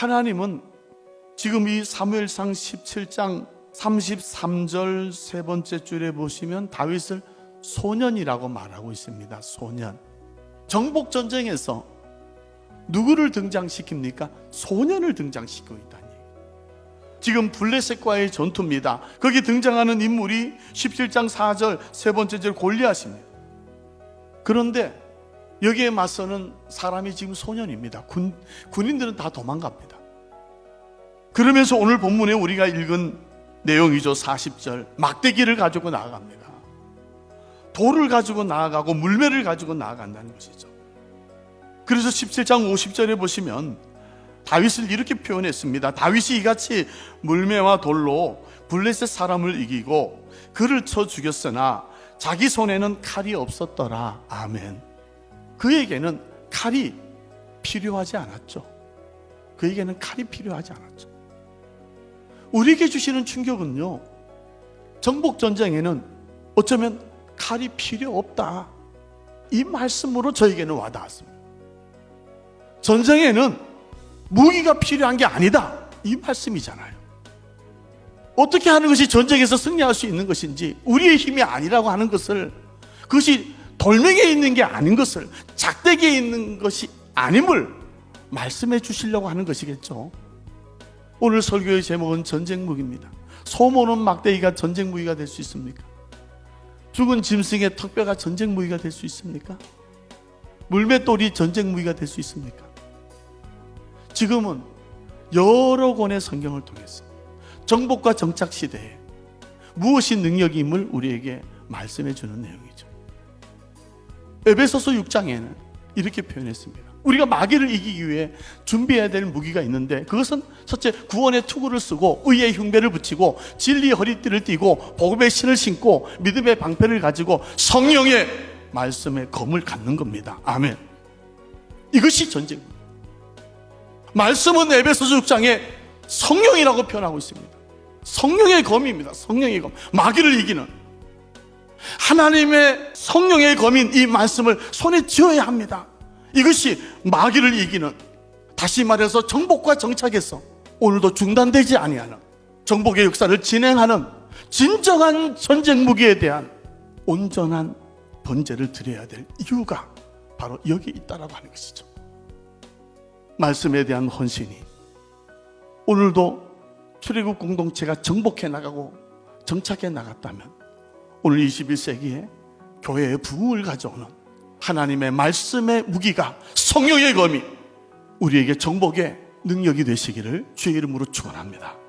하나님은 지금 이 사무엘상 17장 33절 세 번째 줄에 보시면 다윗을 소년이라고 말하고 있습니다. 소년. 정복 전쟁에서 누구를 등장시킵니까? 소년을 등장시키고 있다니. 지금 블레셋과의 전투입니다. 거기 등장하는 인물이 17장 4절 세 번째 절 골리앗입니다. 그런데 여기에 맞서는 사람이 지금 소년입니다. 군, 군인들은 다 도망갑니다. 그러면서 오늘 본문에 우리가 읽은 내용이죠. 40절. 막대기를 가지고 나아갑니다. 돌을 가지고 나아가고 물매를 가지고 나아간다는 것이죠. 그래서 17장 50절에 보시면 다윗을 이렇게 표현했습니다. 다윗이 이같이 물매와 돌로 블레셋 사람을 이기고 그를 쳐 죽였으나 자기 손에는 칼이 없었더라. 아멘. 그에게는 칼이 필요하지 않았죠. 그에게는 칼이 필요하지 않았죠. 우리에게 주시는 충격은요. 정복 전쟁에는 어쩌면 칼이 필요 없다. 이 말씀으로 저에게는 와닿았습니다. 전쟁에는 무기가 필요한 게 아니다. 이 말씀이잖아요. 어떻게 하는 것이 전쟁에서 승리할 수 있는 것인지 우리의 힘이 아니라고 하는 것을 그것이 돌멩이에 있는 게 아닌 것을 작대기에 있는 것이 아님을 말씀해 주시려고 하는 것이겠죠. 오늘 설교의 제목은 전쟁 무기입니다. 소모는 막대기가 전쟁 무기가 될 수 있습니까? 죽은 짐승의 턱뼈가 전쟁 무기가 될 수 있습니까? 물맷돌이 전쟁 무기가 될 수 있습니까? 지금은 여러 권의 성경을 통해서 정복과 정착 시대에 무엇이 능력임을 우리에게 말씀해 주는 내용이죠. 에베소서 6장에는 이렇게 표현했습니다. 우리가 마귀를 이기기 위해 준비해야 될 무기가 있는데 그것은 첫째 구원의 투구를 쓰고 의의 흉배를 붙이고 진리의 허리띠를 띠고 복음의 신을 신고 믿음의 방패를 가지고 성령의 말씀의 검을 갖는 겁니다. 아멘. 이것이 전쟁. 말씀은 에베소서 6장에 성령이라고 표현하고 있습니다. 성령의 검입니다. 성령의 검. 마귀를 이기는 하나님의 성령의 검인 이 말씀을 손에 쥐어야 합니다. 이것이 마귀를 이기는 다시 말해서 정복과 정착에서 오늘도 중단되지 아니하는 정복의 역사를 진행하는 진정한 전쟁 무기에 대한 온전한 번제를 드려야 될 이유가 바로 여기 있다라고 하는 것이죠. 말씀에 대한 헌신이 오늘도 출애굽 공동체가 정복해 나가고 정착해 나갔다면 오늘 21세기에 교회의 부흥을 가져오는 하나님의 말씀의 무기가 성령의 검이 우리에게 정복의 능력이 되시기를 주의 이름으로 축원합니다.